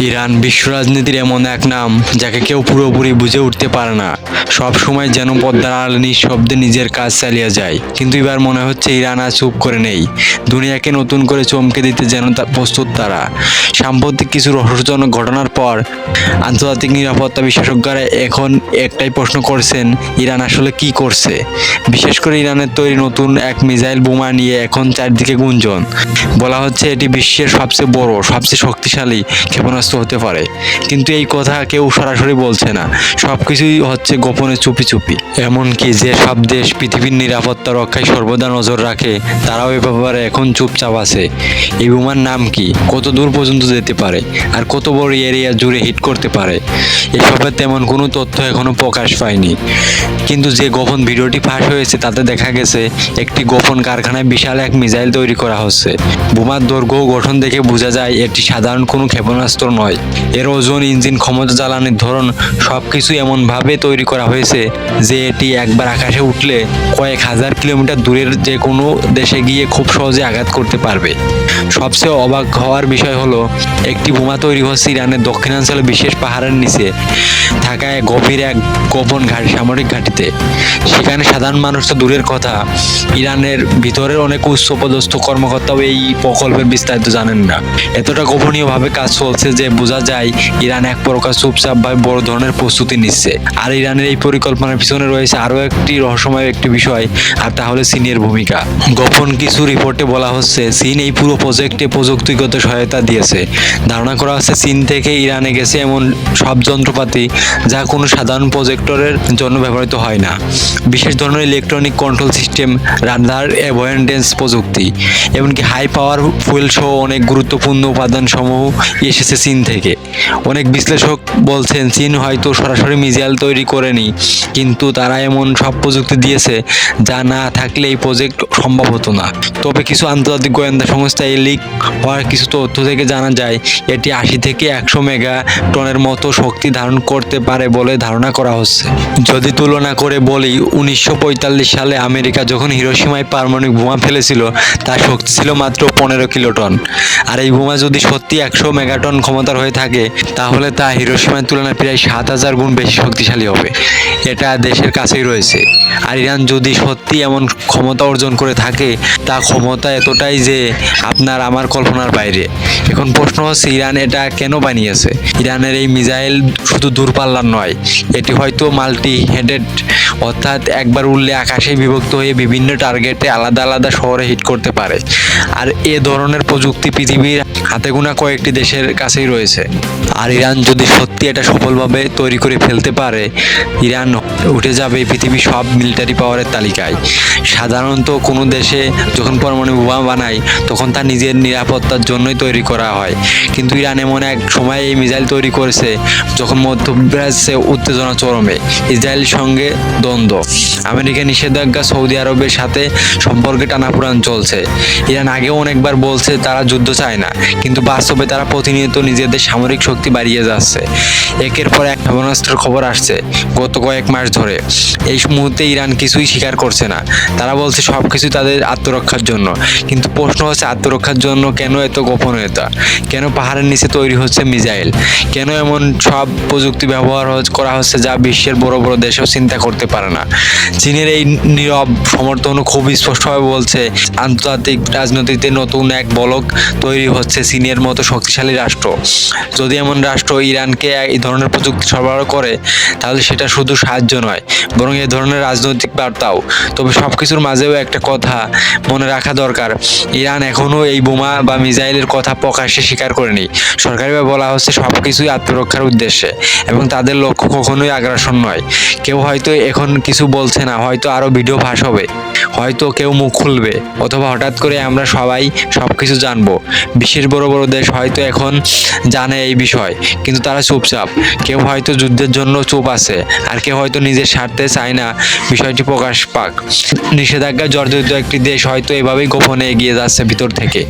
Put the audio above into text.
Iran বিশ্ব রাজনীতির এমন এক নাম যাকে কেউ পুরোপুরি বুঝে উঠতে পারে না। সব সময় যেন পদ্মার আড়াল নিঃশব্দে নিজের কাজ চালিয়ে যায়। কিন্তু এবার মনে হচ্ছে ইরান আর চুপ করে নেই। দুনিয়াকে নতুন করে চমকে দিতে যেন প্রস্তুত তারা। সাম্প্রতিক কিছু রহস্যজনক ঘটনার পর আন্তর্জাতিক নিরাপত্তা বিশেষজ্ঞরা এখন একটাই প্রশ্ন করছেন, ইরান আসলে কি করছে? বিশেষ করে ইরানের তৈরি নতুন এক মিসাইল বোমা নিয়ে এখন চারদিকে গুঞ্জন। বলা হচ্ছে এটি বিশ্বের সবচেয়ে বড়, সবচেয়ে শক্তিশালী ক্ষেপণাস্ত্র হতে পারে। কিন্তু এই কথা কেউ সরাসরি বলছে না। সব কিছুই হচ্ছে গোপনে চুপি চুপি। এমনকি যে সব দেশ পৃথিবীর নিরাপত্তা রক্ষায় সর্বদা নজর রাখে, তারাও এ ব্যাপারে এখন চুপচাপ আছে। এই বোমার নাম কি? কত দূর পর্যন্ত যেতে পারে? আর কত বড় এরিয়া জুড়ে হিট করতে পারে? এসবের তেমন কোনো তথ্য এখনও প্রকাশ পায়নি। কিন্তু যে গোপন ভিডিওটি ফাঁস হয়েছে, তাতে দেখা গেছে, একটি গোপন কারখানায় বিশাল এক মিসাইল তৈরি করা হচ্ছে। বোমার দৈর্ঘ্য গঠন দেখে বোঝা যায়, এটি সাধারণ কোনো ক্ষেপণাস্ত্র নয় এর ওজন ইঞ্জিন, ক্ষমতা জ্বালানির ধরন সব কিছু এমনভাবে তৈরি করা হয়েছে যে এটি একবার আকাশে উঠলে কয়েক হাজার কিলোমিটার দূরের যে কোনো দেশে গিয়ে খুব সহজে আঘাত করতে পারবে। সবচেয়ে অবাক হওয়ার বিষয় হলো, একটি বোমা তৈরি হচ্ছে ইরানের দক্ষিণাঞ্চলে বিশেষ পাহাড়ের নিচে। থাকা এক গভীর এক গোপন ঘাটি, সামরিক ঘাঁটিতে। সেখানে সাধারণ মানুষ তো দূরের কথা। ইরানের ভিতরের অনেক উচ্চপদস্থ কর্মকর্তাও এই প্রকল্পের বিস্তারিত জানেন না। এতটা গোপনীয়ভাবে কাজ চলছে যে বোঝা যায়, ইরান এক প্রকার চুপচাপভাবে বড় ধরনের প্রস্তুতি নিচ্ছে। আর ইরানের এই পরিকল্পনার পিছনে রয়েছে আরও একটি রহস্যময় একটি বিষয়, আর তা হলো চীনের ভূমিকা। গোপন কিছু রিপোর্টে বলা হচ্ছে, চীন এই পুরো প্রজেক্টে প্রযুক্তিগত সহায়তা দিয়েছে। ধারণা করা হচ্ছে, চীন থেকে ইরানে গেছে এমন সব যন্ত্রপাতি যা কোনো সাধারণ প্রজেক্টরের জন্য ব্যবহৃত হয় না। বিশেষ ধরনের electronic control system, radar avoidance প্রযুক্তি, এমনকি হাই পাওয়ার ফুয়েল সহ অনেক গুরুত্বপূর্ণ উপাদান সমূহ এসেছে চীন থেকে। অনেক বিশ্লেষক বলছেন, চীন হয়তো সরাসরি মিসাইল তৈরি করেনি কিন্তু তারা এমন সব প্রযুক্তি দিয়েছে যা না থাকলে এই প্রজেক্ট সম্ভব হতো না। তবে কিছু আন্তর্জাতিক গোয়েন্দা সংস্থা এই লিক হওয়ার কিছু তথ্য থেকে জানা যায়, এটি আশি থেকে একশো মেগা টনের মতো শক্তি ধারণ করতে পারে বলে ধারণা করা হচ্ছে। যদি তুলনা করে বলি, উনিশশো পঁয়তাল্লিশ সালে আমেরিকা যখন হিরোসীমায় পারমাণবিক বোমা ফেলেছিল, তার শক্তি ছিল মাত্র পনেরো কিলোটন। আর এই বোমা যদি সত্যি একশো মেগাটন ক্ষমতার হয়ে থাকে, তাহলে তা হিরোসীমার তুলনায় প্রায় সাত হাজার গুণ বেশি শক্তিশালী হবে। এটা দেশের কাছেই রয়েছে। আর ইরান যদি সত্যি এমন ক্ষমতা অর্জন করে থাকে, তা ক্ষমতা এতটাই যে আপনার আমার কল্পনার বাইরে। এখন প্রশ্ন হচ্ছে, ইরান এটা কেন বানিয়েছে? ইরানের এই মিসাইল শুধু দূরপাল্লার নয়, এটি হয়তো মাল্টি হেডেড অর্থাৎ একবার উড়লে আকাশে বিভক্ত হয়ে বিভিন্ন টার্গেটে আলাদা আলাদা শহরে হিট করতে পারে। আর এ ধরনের প্রযুক্তি পৃথিবীর হাতে গোনা কয়েকটি দেশের কাছেই রয়েছে। আর ইরান যদি সত্যি এটা সফলভাবে তৈরি করে ফেলতে পারে, ইরান উঠে যাবে পৃথিবীর সব মিলিটারি পাওয়ারের তালিকায়। সাধারণত কোনো দেশে যখন পরমাণু বোমা বানায়, তখন তা নিজের নিরাপত্তার জন্যই তৈরি করা হয়। কিন্তু ইরান এমন এক সময় এই মিসাইল তৈরি করেছে যখন মধ্যপ্রাচ্যে উত্তেজনা চরমে। ইসরায়েলের সঙ্গে দ্বন্দ্ব। আমেরিকা নিষেধাজ্ঞা সৌদি আরবের সাথে সম্পর্কে টানাপোড়ান চলছে। ইরান আগেও অনেকবার বলছে তারা যুদ্ধ চায় না। কিন্তু বাস্তবে তারা প্রতিনিয়ত নিজেদের সামরিক শক্তি বাড়িয়ে যাচ্ছে। একের পর এক ক্ষেপণাস্ত্রের খবর আসছে গত কয়েক মাস ধরে। এই মুহূর্তে ইরান কিছুই স্বীকার করছে না। তারা বলছে সব কিছু তাদের আত্মরক্ষার জন্য। কিন্তু প্রশ্ন হচ্ছে আত্মরক্ষার জন্য কেন এত গোপনীয়তা? কেন পাহাড়ের নিচে তৈরি হচ্ছে মিসাইল? কেন এমন সব প্রযুক্তি ব্যবহার করা হচ্ছে যা বিশ্বের বড় বড় দেশেও চিন্তা করতে পারে না? চীনের এই নীরব সমর্থনও খুব স্পষ্টভাবে বলছে আন্তর্জাতিক রাজনীতিতে নতুন এক বলক তৈরি হচ্ছে চীনের মতো শক্তিশালী রাষ্ট্র। যদি এমন রাষ্ট্র ইরানকে এই ধরনের প্রযুক্তি সরবরাহ করে, তাহলে সেটা শুধু সাহায্য নয়, বরং এ ধরনের রাজনৈতিক বার্তাও। তবে সব কিছুর মাঝেও একটা কথা মনে রাখা দরকার, ইরান এখনও এই বোমা বা মিসাইলের কথা প্রকাশ্যে স্বীকার করেনি। সরকারিভাবে বলা হচ্ছে সব কিছুই আত্মরক্ষার উদ্দেশ্যে, এবং তাদের লক্ষ্য কখনোই আগ্রাসন নয়। কেউ হয়তো এখন কিছু বলছে না, হয়তো আরও ভিডিও ফাঁস হবে, হয়তো কেউ মুখ খুলবে, অথবা হঠাৎ করে আমরা সবাই সব কিছু জানব। বিশেষ বড় বড় দেশ হয়তো এখন জানে এই বিষয়, কিন্তু তারা চুপচাপ। কেউ হয়তো যুদ্ধের জন্য চুপ আছে, আর কেউ হয়তো নিজের স্বার্থে চায় না বিষয়টি প্রকাশ পাক। নিষেধাজ্ঞা জর্জরিত একটি দেশ হয়তো এভাবেই গোপনে এগিয়ে যাচ্ছে ভিতর থেকে।